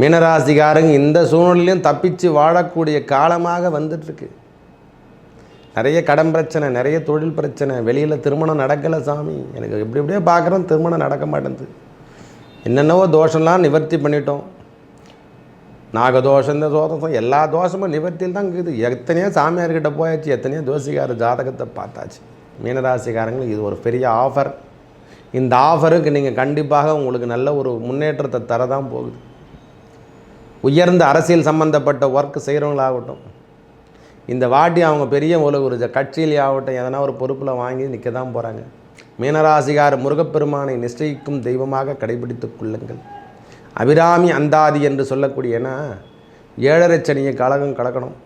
மீனராசிக்காரங்க இந்த சூழ்நிலையும் தப்பிச்சு வாழக்கூடிய காலமாக வந்துட்டுருக்கு. நிறைய கடன் பிரச்சனை நிறைய தொழில் பிரச்சனை வெளியில் திருமணம் நடக்கலை சாமி. எனக்கு எப்படி எப்படியோ பார்க்குறோம் திருமணம் நடக்க மாட்டேங்குது. என்னென்னவோ தோஷம்லாம் நிவர்த்தி பண்ணிட்டோம். நாகதோஷம் இந்த தோஷம் எல்லா தோஷமும் நிவர்த்தியில் தான் இருக்குது. எத்தனையோ சாமியார்கிட்ட போயாச்சு எத்தனையோ தோசிக்கார ஜாதகத்தை பார்த்தாச்சு. மீனராசிக்காரங்களுக்கு இது ஒரு பெரிய ஆஃபர் இந்த ஆஃபருக்கு நீங்கள் கண்டிப்பாக உங்களுக்கு நல்ல ஒரு முன்னேற்றத்தை தரதான் போகுது. உயர்ந்த அரசியல் சம்மந்தப்பட்ட ஒர்க் செய்கிறவங்களாகட்டும் இந்த வாட்டி அவங்க பெரிய ஒரு ஒரு கட்சியிலே ஆகட்டும் எதனா ஒரு பொறுப்பில் வாங்கி நிற்க தான் போகிறாங்க மீனராசிகார் முருகப்பெருமானை நிச்சயிக்கும் தெய்வமாக கடைபிடித்து கொள்ளுங்கள். அபிராமி அந்தாதி என்று சொல்லக்கூடியனா ஏழரை சனியை கழகம் கடக்கணும்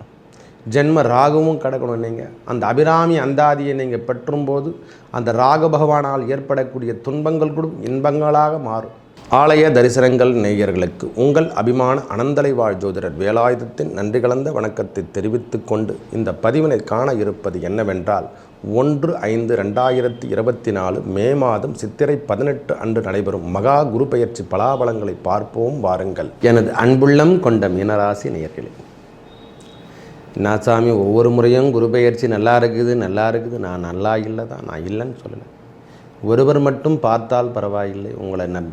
ஜென்ம ராகுவும் கடக்கணும் நீங்கள் அந்த அபிராமி அந்தாதியை நீங்கள் பெற்றும்போது அந்த ராகு பகவானால் ஏற்படக்கூடிய துன்பங்கள் கூட இன்பங்களாக மாறும். ஆலய தரிசனங்கள் நேயர்களுக்கு உங்கள் அபிமான அனந்தலை வாழ் ஜோதிடர் வேலாயுதத்தின் நன்றி கலந்த வணக்கத்தை தெரிவித்து கொண்டு இந்த பதிவினை காண இருப்பது என்னவென்றால் ஒன்று ஐந்து ரெண்டாயிரத்தி இருபத்தி நாலு மே மாதம் சித்திரை பதினெட்டு அன்று நடைபெறும் மகா குரு பெயர்ச்சி பலாபலங்களை பார்ப்போம் வாருங்கள். எனது அன்புள்ளம் கொண்ட மீனராசி நேயர்களே நான் சாமி ஒவ்வொரு முறையும் குரு பெயர்ச்சி நல்லா இருக்குது நல்லா இருக்குது. நான் நல்லா இல்லை தான் நான் இல்லைன்னு சொல்லலை. ஒருவர் மட்டும் பார்த்தால் பரவாயில்லை. உங்களை நம்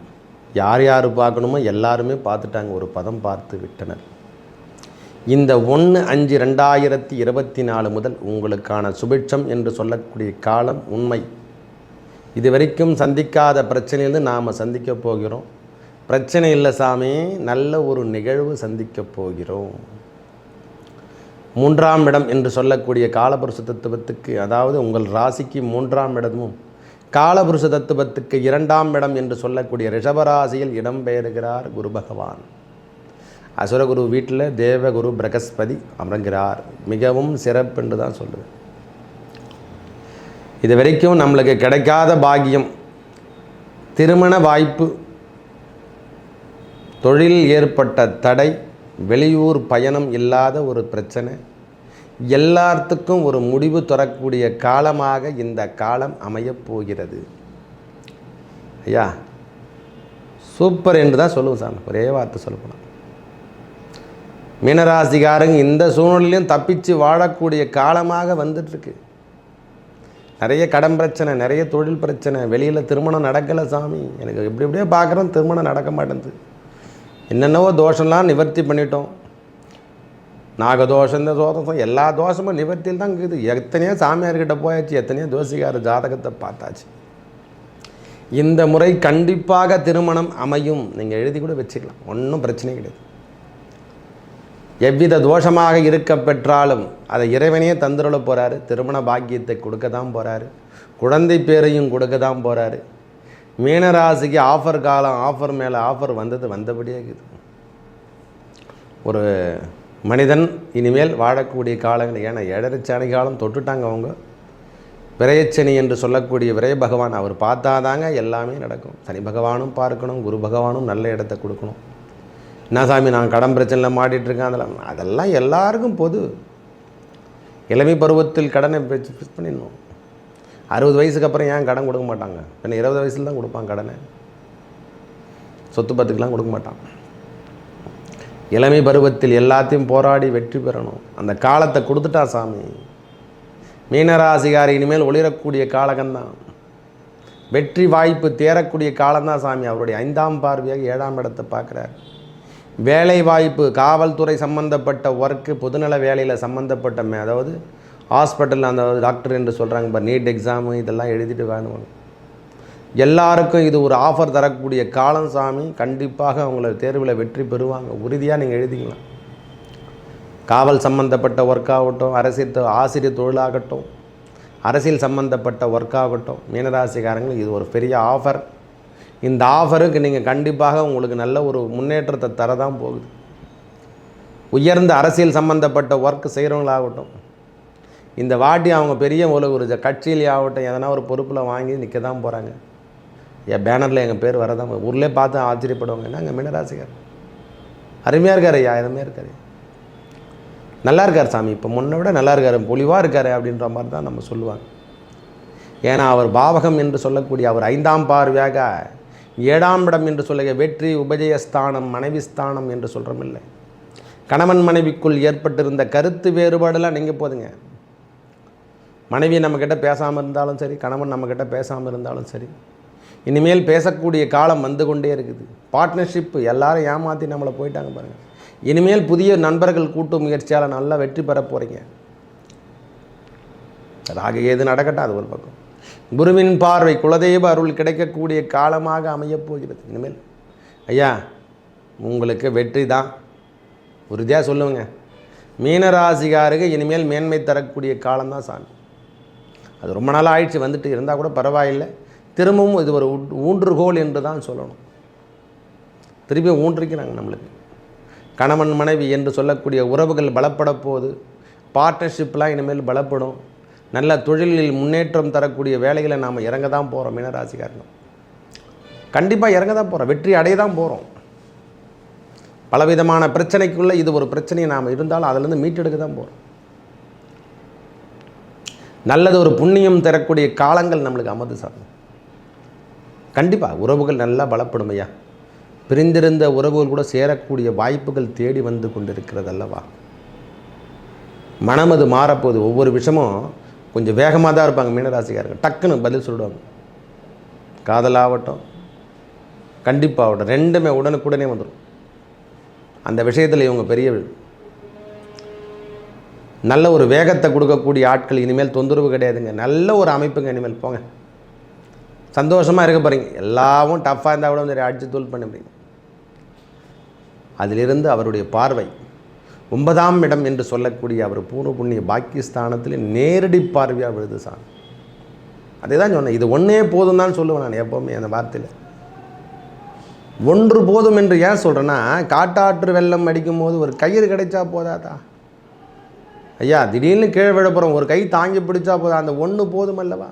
யார் யார் பார்க்கணுமோ எல்லாருமே பார்த்துட்டாங்க. ஒரு பதம் பார்த்து விட்டனர். இந்த ஒன்று அஞ்சு ரெண்டாயிரத்தி இருபத்தி நாலு முதல் உங்களுக்கான சுபிட்சம் என்று சொல்லக்கூடிய காலம் உண்மை. இதுவரைக்கும் சந்திக்காத பிரச்சனையிலிருந்து நாம் சந்திக்க போகிறோம். பிரச்சனை இல்லை சாமி நல்ல ஒரு நிகழ்வு சந்திக்க போகிறோம். மூன்றாம் இடம் என்று சொல்லக்கூடிய காலபுருஷ தத்துவத்துக்கு அதாவது உங்கள் ராசிக்கு மூன்றாம் இடமும் காலபுருஷ தத்துவத்துக்கு இரண்டாம் இடம் என்று சொல்லக்கூடிய ரிஷபராசியில் இடம்பெயர்கிறார் குரு பகவான். அசுரகுரு வீட்டில் தேவகுரு பிரகஸ்பதி அமர்கிறார். மிகவும் சிறப்பு என்று தான் சொல்லுவேன். இது வரைக்கும் நம்மளுக்கு கிடைக்காத பாகியம் திருமண வாய்ப்பு தொழில் ஏற்பட்ட தடை வெளியூர் பயணம் இல்லாத ஒரு பிரச்சனை எல்லாத்துக்கும் ஒரு முடிவு தரக்கூடிய காலமாக இந்த காலம் அமையப் போகிறது. ஐயா சூப்பர் என்று தான் சொல்லுவோம் சாமி ஒரே வார்த்தை சொல்லப்போனால் மீனராசிகாரங்க இந்த சூழ்நிலையும் தப்பிச்சு வாழக்கூடிய காலமாக வந்துட்டுருக்கு. நிறைய கடன் பிரச்சனை நிறைய தொழில் பிரச்சனை வெளியில் திருமணம் நடக்கலை சாமி. எனக்கு எப்படி எப்படியோ பார்க்குறோம் திருமணம் நடக்க மாட்டேங்குது. என்னென்னவோ தோஷம்லாம் நிவர்த்தி பண்ணிட்டோம். நாகதோஷம் இந்த தோஷம் எல்லா தோஷமும் நிவர்த்தியில் தான் இருக்குது. எத்தனையோ சாமியார்கிட்ட போயாச்சு எத்தனையோ தோசிகார ஜாதகத்தை பார்த்தாச்சு. இந்த முறை கண்டிப்பாக திருமணம் அமையும். நீங்கள் எழுதி கூட வச்சுக்கலாம். ஒன்றும் பிரச்சனை கிடையாது. எவ்வித தோஷமாக இருக்க பெற்றாலும் அதை இறைவனையே தந்துருள போகிறாரு திருமண பாக்கியத்தை கொடுக்க தான் போகிறாரு குழந்தை பேரையும் கொடுக்க தான் போகிறாரு மீனராசிக்கு ஆஃபர் காலம் ஆஃபர் மேலே ஆஃபர் வந்தது வந்தபடியே இருக்குது. ஒரு மனிதன் இனிமேல் வாழக்கூடிய காலங்கள் ஏன்னா ஏழரைச்சாணி காலம் தொட்டுட்டாங்க அவங்க. விரயச்சனி என்று சொல்லக்கூடிய விரய பகவான் அவர் பார்த்தாதாங்க எல்லாமே நடக்கும். சனி பகவானும் பார்க்கணும் குரு பகவானும் நல்ல இடத்த கொடுக்கணும். என்ன சாமி நான் கடன் பிரச்சனையில் மாட்டிகிட்ருக்கேன் அதெல்லாம் அதெல்லாம் எல்லாருக்கும் பொது. இளமை பருவத்தில் கடனை ஃபிக்ஸ் பண்ணிடணும். அறுபது வயசுக்கு அப்புறம் ஏன் கடன் கொடுக்க மாட்டாங்க? பின்ன இருபது வயசில் தான் கொடுப்பான் கடனை. சொத்து பத்துக்கெலாம் கொடுக்க மாட்டான். இளமை பருவத்தில் எல்லாத்தையும் போராடி வெற்றி பெறணும். அந்த காலத்தை கொடுத்துட்டா சாமி. மீனராசிகாரி இனிமேல் ஒளிரக்கூடிய காலகம்தான் வெற்றி வாய்ப்பு தேரக்கூடிய காலம்தான் சாமி. அவருடைய ஐந்தாம் பார்வையாக ஏழாம் இடத்தை பார்க்குறார். வேலை வாய்ப்பு காவல்துறை சம்பந்தப்பட்ட ஒர்க்கு பொதுநல வேலையில் சம்மந்தப்பட்ட மே அதாவது ஹாஸ்பிட்டலில் அந்த டாக்டர் என்று சொல்கிறாங்க இப்போ நீட் எக்ஸாமு இதெல்லாம் எழுதிட்டு வேணும். எல்லாருக்கும் இது ஒரு ஆஃபர் தரக்கூடிய காலம் சாமி கண்டிப்பாக அவங்கள தேர்வில் வெற்றி பெறுவாங்க. உறுதியாக நீங்கள் எழுதிக்கலாம். காவல் சம்பந்தப்பட்ட ஒர்க் ஆகட்டும் அரசியல் தொ- ஆசிரியர் தொழிலாகட்டும் அரசியல் சம்பந்தப்பட்ட ஒர்க் ஆகட்டும் மீனராசிக்காரங்களுக்கு இது ஒரு பெரிய ஆஃபர் இந்த ஆஃபருக்கு நீங்கள் கண்டிப்பாக உங்களுக்கு நல்ல ஒரு முன்னேற்றத்தை தரதான் போகுது. உயர்ந்த அரசியல் சம்பந்தப்பட்ட ஒர்க் செய்கிறவங்களாகட்டும் இந்த வாட்டி அவங்க பெரிய ஒரு கட்சியிலே ஆகட்டும் எதனா ஒரு பொறுப்பில் வாங்கி நிற்க தான் போகிறாங்க என் பேனரில் எங்கள் பேர் வரதான் ஊர்லேயே பார்த்து ஆச்சரியப்படுவாங்க. என்னங்க மீனராசிக்கார்? அருமையாக இருக்கார் ஐயா அருமையாக இருக்கார். நல்லா இருக்கார் சாமி. இப்போ முன்ன விட நல்லா இருக்கார். பொலிவாக இருக்கார் அப்படின்ற மாதிரி தான் நம்ம சொல்லுவாங்க. ஏன்னா அவர் பாவகம் என்று சொல்லக்கூடிய அவர் ஐந்தாம் பார்வையாக ஏழாம் இடம் என்று சொல்லுக வெற்றி உபஜயஸ்தானம் மனைவி ஸ்தானம் என்று சொல்கிறோமில்லை கணவன் மனைவிக்குள் ஏற்பட்டிருந்த கருத்து வேறுபாடெல்லாம் நீங்கள் போதுங்க. மனைவி நம்மக்கிட்ட பேசாமல் இருந்தாலும் சரி கணவன் நம்மக்கிட்ட பேசாமல் இருந்தாலும் சரி இனிமேல் பேசக்கூடிய காலம் வந்து கொண்டே இருக்குது. பார்ட்னர்ஷிப் எல்லாரும் ஏமாற்றி நம்மளை போயிட்டாங்க பாருங்கள் இனிமேல் புதிய நண்பர்கள் கூட்டு முயற்சியால் நல்லா வெற்றி பெற போகிறீங்க ராக ஏது நடக்கட்டும் அது ஒரு பக்கம். குருவின் பார்வை குலதெய்வ அருள் கிடைக்கக்கூடிய காலமாக அமையப் போகிறது. இனிமேல். ஐயா உங்களுக்கு வெற்றி தான். உறுதியாக சொல்லுவேங்க. மீனராசிகாருக்கு இனிமேல் மேன்மை தரக்கூடிய காலம்தான் சாமி. அது ரொம்ப நாள் ஆயிடுச்சு வந்துட்டு இருந்தால் கூட பரவாயில்லை. திரும்பவும் இது ஒரு ஊன்றுகோல் என்று தான் சொல்லணும் திருப்பி ஊன்றிக்கிறாங்க நம்மளுக்கு. கணவன் மனைவி என்று சொல்லக்கூடிய உறவுகள் பலப்பட போகுது. பார்ட்னர்ஷிப்லாம் இனிமேல் பலப்படும். நல்ல தொழிலில் முன்னேற்றம் தரக்கூடிய வேலைகளை நாம் இறங்க தான் போகிறோம் மீனராசிக்காரங்க கண்டிப்பாக இறங்க தான் போகிறோம் வெற்றி அடைய தான் போகிறோம் பலவிதமான பிரச்சனைக்குள்ளே இது ஒரு பிரச்சனையை நாம் இருந்தாலும் அதிலேருந்து மீட்டெடுக்க தான் போகிறோம் நல்லது ஒரு புண்ணியம் தரக்கூடிய காலங்கள் நம்மளுக்கு அமர்ந்து சார் கண்டிப்பாக உறவுகள் நல்லா பலப்படும் ஐயா. பிரிந்திருந்த உறவுகள் கூட சேரக்கூடிய வாய்ப்புகள் தேடி வந்து கொண்டிருக்கிறது அல்லவா? மனம் அது மாறப்போகுது. ஒவ்வொரு விஷயமும் கொஞ்சம் வேகமாக தான் இருப்பாங்க மீனராசிக்காரங்க டக்குன்னு பதில் சொல்லிடுவாங்க காதலாகட்டும் கண்டிப்பாகட்டும் ரெண்டுமே உடனுக்குடனே வந்துடும் அந்த விஷயத்தில் இவங்க பெரிய நல்ல ஒரு வேகத்தை கொடுக்கக்கூடிய ஆட்கள் இனிமேல் தொந்தரவு கிடையாதுங்க. நல்ல ஒரு அமைப்புங்க இனிமேல் போங்க. சந்தோஷமாக இருக்க போகிறீங்க எல்லாமும் டஃப்பாக இருந்தால் கூட சரி அடித்து தூள் பண்ண முடியும். அதிலிருந்து அவருடைய பார்வை ஒன்பதாம் இடம் என்று சொல்லக்கூடிய அவர் பூர்வ புண்ணிய பாக்கியஸ்தானத்தில் நேரடி பார்வையாக விழுது சார். அதே தான் சொன்னேன் இது ஒன்றே போதும் தான் சொல்லுவேன் நான் எப்போவுமே அந்த வார்த்தையில். ஒன்று போதும் என்று ஏன் சொல்கிறேன்னா காட்டாற்று வெள்ளம் அடிக்கும் போது ஒரு கயிறு கிடைச்சா போதாதா? ஐயா திடீர்னு கீழே விழ ஒரு கை தாங்கி பிடிச்சா போதும் அந்த ஒன்று போதும் அல்லவா?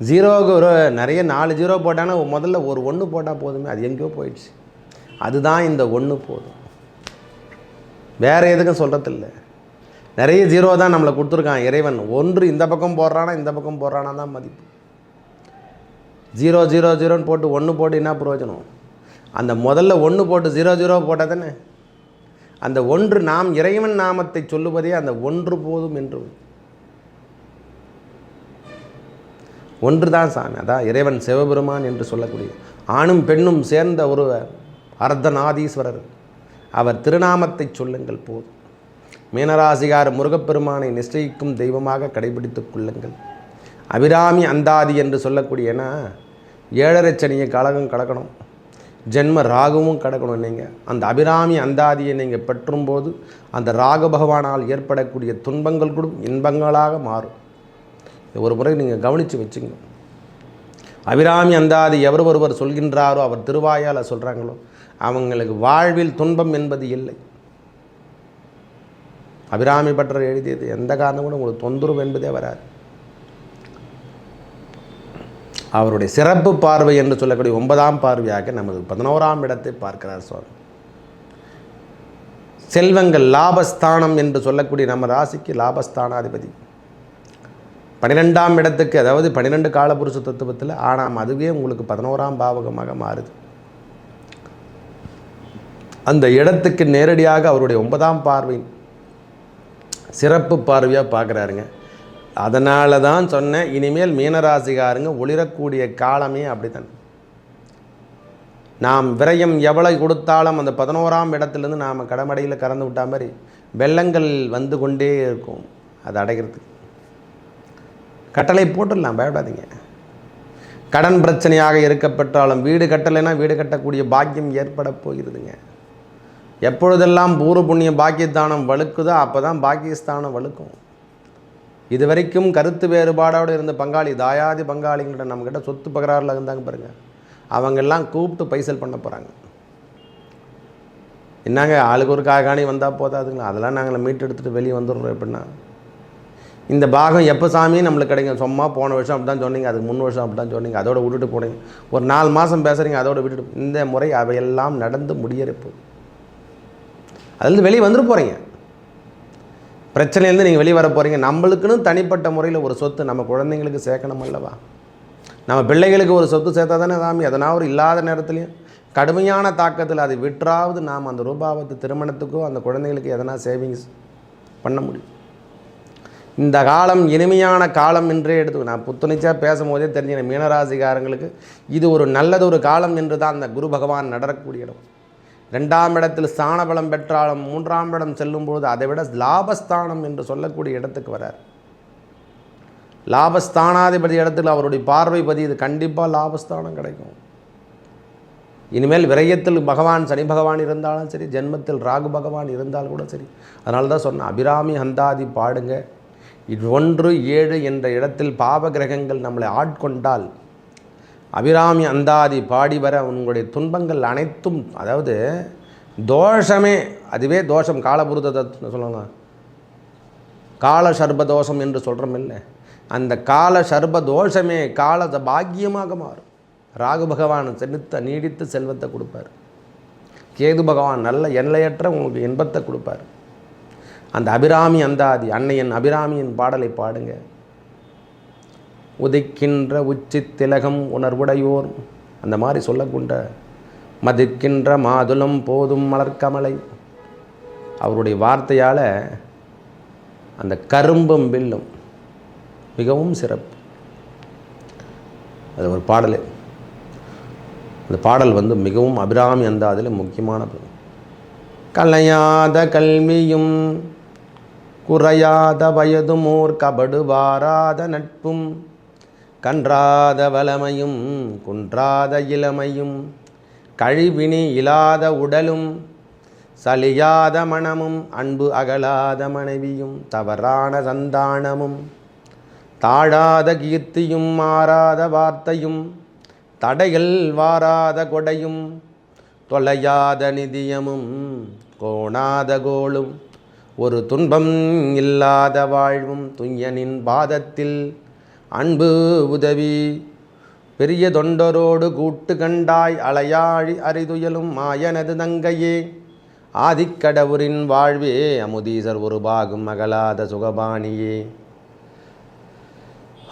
ஜீரோவுக்கு ஒரு நிறைய நாலு ஜீரோ போட்டாங்கன்னா முதல்ல ஒரு ஒன்று போட்டால் போதுமே அது எங்கேயோ போயிடுச்சு. அதுதான் இந்த ஒன்று போதும். வேறு எதுக்கும் சொல்கிறதில்ல நிறைய ஜீரோ தான் நம்மளை கொடுத்துருக்கான் இறைவன். ஒன்று இந்த பக்கம் போடுறானா இந்த பக்கம் போடுறானா தான் மதிப்பு. ஜீரோ ஜீரோ ஜீரோன்னு போட்டு ஒன்று போட்டு என்ன பிரயோஜனம்? அந்த முதல்ல ஒன்று போட்டு ஜீரோ ஜீரோ போட்டால் தானே? அந்த ஒன்று நாம் இறைவன் நாமத்தை சொல்லுவதே அந்த ஒன்று போதும் என்று ஒன்று தான் சாமி. அதான் இறைவன் சிவபெருமான் என்று சொல்லக்கூடிய ஆணும் பெண்ணும் சேர்ந்த ஒருவர் அர்த்தநாதீஸ்வரர். அவர் திருநாமத்தை சொல்லுங்கள் போதும். மீனராசிகார் முருகப்பெருமானை நிச்சயிக்கும் தெய்வமாக கடைபிடித்துக் கொள்ளுங்கள். அபிராமி அந்தாதி என்று சொல்லக்கூடியனா ஏழரை சனியை கழகம் கடக்கணும் ஜென்ம ராகுவும் கடக்கணும் நீங்கள் அந்த அபிராமி அந்தாதியை நீங்கள் பெற்றும்போது அந்த ராகு பகவானால் ஏற்படக்கூடிய துன்பங்கள் கூட இன்பங்களாக மாறும். ஒரு முறை நீங்கள் கவனித்து வச்சுங்க. அபிராமி அந்தாதி எவர் ஒருவர் சொல்கின்றாரோ அவர் திருவாயால் சொல்கிறாங்களோ அவங்களுக்கு வாழ்வில் துன்பம் என்பது இல்லை. அபிராமி பட்டர் எழுதியது எந்த காரணம் கூட உங்களுக்கு தொந்தரவு என்பதே வராது. அவருடைய சிறப்பு பார்வை என்று சொல்லக்கூடிய ஒன்பதாம் பார்வையாக நமது பதினோராம் இடத்தை பார்க்கிறார் சுவாமி. செல்வங்கள் லாபஸ்தானம் என்று சொல்லக்கூடிய நம்ம ராசிக்கு லாபஸ்தானாதிபதி. பன்னிரெண்டாம் இடத்துக்கு அதாவது பன்னிரெண்டு காலபுருஷ தத்துவத்தில் ஆனால் அதுவே உங்களுக்கு பதினோராம் பாவகமாக மாறுது. அந்த இடத்துக்கு நேரடியாக அவருடைய ஒன்பதாம் பார்வை சிறப்பு பார்வையாக பார்க்குறாருங்க. அதனால தான் சொன்னேன் இனிமேல் மீனராசிகாருங்க ஒளிரக்கூடிய காலமே அப்படித்தான். நாம் விரயம் எவ்வளவு கொடுத்தாலும் அந்த பதினோராம் இடத்துலேருந்து நாம் கடமடையில் கறந்து விட்டா மாதிரி வெள்ளங்கள் வந்து கொண்டே இருக்கும். அது அடைகிறதுக்கு. கட்டளை போட்டுடலாம் பயப்படாதீங்க. கடன் பிரச்சனையாக இருக்கப்பட்டாலும் வீடு கட்டலைன்னா வீடு கட்டக்கூடிய பாக்கியம் ஏற்பட போகிறதுங்க. எப்பொழுதெல்லாம் பூர்வ புண்ணிய பாக்கியஸ்தானம் வலுக்குதோ அப்போ தான் பாக்கியஸ்தானம் வலுக்கும் இது வரைக்கும் கருத்து வேறுபாடோடு இருந்த பங்காளி தாயாதி பங்காளிங்கிட்ட நம்மக்கிட்ட சொத்து பகராறில் இருந்தாங்க பாருங்க. அவங்கெல்லாம் கூப்பிட்டு பைசல் பண்ண போகிறாங்க என்னங்க ஆளுக்கு ஒரு காகாணி வந்தால் போதாதுங்களா? அதெல்லாம் நாங்கள் மீட்டு எடுத்துகிட்டு வெளியே வந்துடுறோம் எப்படின்னா. இந்த பாகம் எப்போ சாமி? நம்மளுக்கு கிடைக்கும். சும்மா போன வருஷம் அப்படி தான் சொன்னீங்க. அதுக்கு முன் வருஷம் அப்படி தான் சொன்னீங்க. அதோட விட்டுட்டு போனீங்க. ஒரு நாலு மாதம் பேசுகிறீங்க அதோட விட்டுட்டு இந்த முறை அவையெல்லாம் நடந்து முடியறப்பு. அதுலேருந்து வெளியே வந்துட்டு போகிறீங்க பிரச்சனையிலேருந்து நீங்கள் வெளியே வர போகிறீங்க நம்மளுக்குன்னு தனிப்பட்ட முறையில் ஒரு சொத்து நம்ம குழந்தைங்களுக்கு சேர்க்கணும் அல்லவா? நம்ம பிள்ளைகளுக்கு ஒரு சொத்து சேர்த்தா தானே சாமி அதனால் ஒரு இல்லாத நேரத்துலையும் கடுமையான தாக்கத்தில் அதை விற்றாவது நாம் அந்த ரூபாவத்து திருமணத்துக்கோ அந்த குழந்தைகளுக்கு எதனா சேவிங்ஸ் பண்ண முடியும். இந்த காலம் இனிமையான காலம் என்றே எடுத்து நான் புத்துணர்ச்சியாக பேசும்போதே தெரிஞ்சுக்கிறேன் மீனராசிகாரங்களுக்கு இது ஒரு நல்லது ஒரு காலம் என்று தான் அந்த குரு பகவான் நடரக்கூடிய இடம். ரெண்டாம் இடத்தில் ஸ்தானபலம் பெற்றாலும் மூன்றாம் இடம் செல்லும்போது அதை விட லாபஸ்தானம் என்று சொல்லக்கூடிய இடத்துக்கு வரார். லாபஸ்தானாதிபதி இடத்தில் அவருடைய பார்வை பதியுது. கண்டிப்பாக லாபஸ்தானம் கிடைக்கும். இனிமேல் விரயத்தில் பகவான் சனி பகவான் இருந்தாலும் சரி ஜென்மத்தில் ராகு பகவான் இருந்தாலும் கூட சரி. அதனால தான் சொன்னேன் அபிராமி ஹந்தாதி பாடுங்க. ஒன்று ஏழு என்ற இடத்தில் பாவ கிரகங்கள் நம்மளை ஆட்கொண்டால் அபிராமி அந்தாதி பாடி வர உங்களுடைய துன்பங்கள் அனைத்தும் அதாவது தோஷமே அதுவே தோஷம் காலபுருத சொல்லலாம் கால சர்ப தோஷம் என்று சொல்கிறோம் இல்லை. அந்த கால சர்ப தோஷமே கால பாக்கியமாக மாறும். ராகு பகவான் செலுத்த நீடித்து செல்வத்தை கொடுப்பார். கேது பகவான் நல்ல எல்லையற்ற உங்களுக்கு இன்பத்தை கொடுப்பார். அந்த அபிராமி அந்தாதி அன்னையன் அபிராமியின் பாடலை பாடுங்க. உதிக்கின்ற உச்சி திலகம் உணர்வுடையோர் அந்த மாதிரி சொல்லக்கொண்ட மதிக்கின்ற மாதுளம் போதும் மலர்கமலை அவருடைய வார்த்தையால் அந்த கரும்பும் வில்லும் மிகவும் சிறப்பு. அது ஒரு பாடல். அந்த பாடல் வந்து மிகவும் அபிராமி அந்தாதில் முக்கியமான கலையாத கல்வியும் குறையாத வயதுமோர் கபடு வாராத நட்பும் கன்றாத வளமையும் குன்றாத இளமையும் கழிவினி இல்லாத உடலும் சலியாத மனமும் அன்பு அகலாத மனைவியும் தவறான சந்தானமும் தாழாத கீர்த்தியும் மாறாத வார்த்தையும் தடைகள் வாராத கொடையும் தொலையாத நிதியமும் கோணாத கோளும் ஒரு துன்பம் இல்லாத வாழ்வும் துய்யனின் பாதத்தில். அன்பு உதவி பெரிய தொண்டரோடு கூட்டு கண்டாய் அலையாழி அறிதுயலும் மாயனது தங்கையே. ஆதிக்கடவுரின் வாழ்வே அமுதீசர் ஒரு பாகம் அகலாத சுகபாணியே.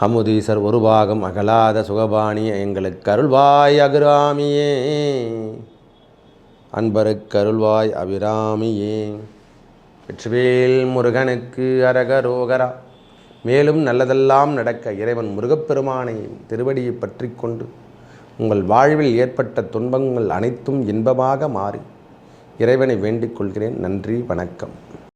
அமுதீசர் ஒரு பாகம் அகலாத சுகபாணியே எங்களுக்கு அருள்வாய் அபிராமியே. அன்பருக்கு அருள்வாய் அபிராமியே. வெற்றிவேல் முருகனுக்கு அரகரோகரா. மேலும் நல்லதெல்லாம் நடக்க இறைவன் முருகப்பெருமானை திருவடியை பற்றி கொண்டு உங்கள் வாழ்வில் ஏற்பட்ட துன்பங்கள் அனைத்தும் இன்பமாக மாறி இறைவனை வேண்டிக் கொள்கிறேன். நன்றி வணக்கம்.